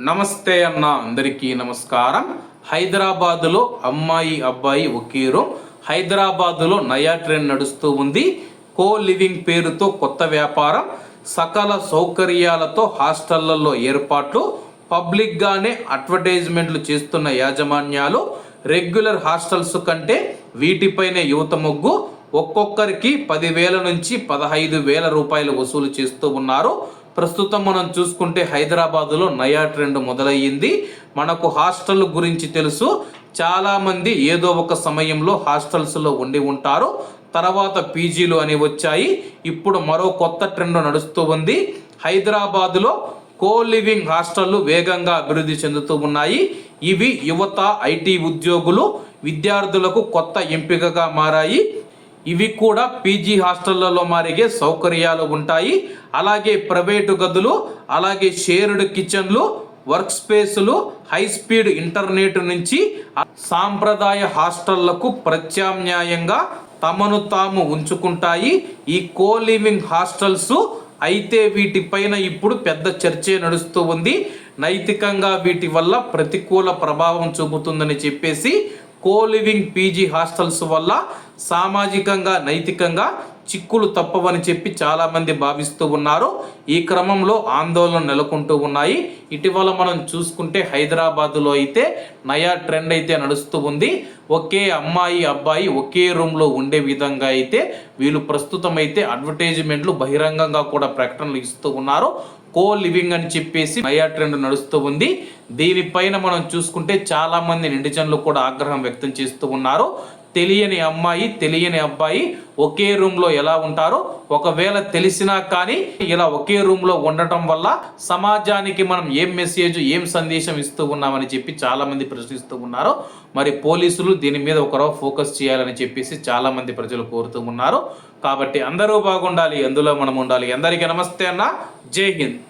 నమస్తే అన్న అందరికీ నమస్కారం. హైదరాబాదులో అమ్మాయి అబ్బాయి ఒకే రూమ్. హైదరాబాదులో నయా ట్రెండ్ నడుస్తూ ఉంది. కో లివింగ్ పేరుతో కొత్త వ్యాపారం. సకల సౌకర్యాలతో హాస్టళ్ళలో ఏర్పాట్లు. పబ్లిక్గానే అడ్వర్టైజ్మెంట్లు చేస్తున్న యాజమాన్యాలు. రెగ్యులర్ హాస్టల్స్ కంటే వీటిపైనే యువత మొగ్గు ఒక్కొక్కరికి పదివేల నుంచి పదహైదు వేల రూపాయలు వసూలు చేస్తూ ఉన్నారు. ప్రస్తుతం మనం చూసుకుంటే హైదరాబాదులో నయా ట్రెండ్ మొదలయ్యింది. మనకు హాస్టల్ గురించి తెలుసు. చాలామంది ఏదో ఒక సమయంలో హాస్టల్స్లో ఉండి ఉంటారు. తర్వాత పీజీలు అని వచ్చాయి. ఇప్పుడు మరో కొత్త ట్రెండ్ నడుస్తూ ఉంది. హైదరాబాదులో కో లివింగ్ హాస్టళ్ళు వేగంగా అభివృద్ధి చెందుతూ ఉన్నాయి. ఇవి యువత ఐటీ ఉద్యోగులు విద్యార్థులకు కొత్త ఎంపికగా మారాయి. ఇవి కూడా పీజీ హాస్టళ్ళలో మారిగే సౌకర్యాలు ఉంటాయి. అలాగే ప్రైవేటు గదులు అలాగే షేర్డ్ కిచెన్లు వర్క్ స్పేసులు హై స్పీడ్ ఇంటర్నెట్ నుంచి సాంప్రదాయ హాస్టళ్ళకు ప్రత్యామ్నాయంగా తమను తాము ఉంచుకుంటాయి. ఈ కో లివింగ్ హాస్టల్స్ అయితే వీటిపైన ఇప్పుడు పెద్ద చర్చే నడుస్తూ ఉంది. నైతికంగా వీటి వల్ల ప్రతికూల ప్రభావం చూపుతుందని చెప్పేసి కో లివింగ్ పీజీ హాస్టల్స్ వల్ల సామాజికంగా నైతికంగా చిక్కులు తప్పవని చెప్పి చాలామంది భావిస్తూ ఉన్నారు. ఈ క్రమంలో ఆందోళన నెలకొంటూ ఉన్నాయి. ఇటీవల మనం చూసుకుంటే హైదరాబాదులో అయితే నయా ట్రెండ్ అయితే నడుస్తూ ఉంది. ఒకే అమ్మాయి అబ్బాయి ఒకే రూమ్లో ఉండే విధంగా అయితే వీళ్ళు ప్రస్తుతం అయితే అడ్వర్టైజ్మెంట్లు బహిరంగంగా కూడా ప్రకటనలు ఇస్తూ ఉన్నారు. కో లివింగ్ అని చెప్పేసి నయా ట్రెండ్ నడుస్తూ ఉంది. దీనిపైన మనం చూసుకుంటే చాలామంది నిండిజన్లు కూడా ఆగ్రహం వ్యక్తం చేస్తూ ఉన్నారు. తెలియని అమ్మాయి తెలియని అబ్బాయి ఒకే రూమ్లో ఎలా ఉంటారో ఒకవేళ తెలిసినా కానీ ఇలా ఒకే రూమ్లో ఉండటం వల్ల సమాజానికి మనం ఏం మెసేజ్ ఏం సందేశం ఇస్తూ ఉన్నామని చెప్పి చాలా మంది ప్రశ్నిస్తూ ఉన్నారు. మరి పోలీసులు దీని మీద ఒకరో ఫోకస్ చేయాలని చెప్పేసి చాలా మంది ప్రజలు కోరుతూ ఉన్నారు. కాబట్టి అందరూ బాగుండాలి అందులో మనం ఉండాలి. అందరికీ నమస్తే అన్న. జై హింద్.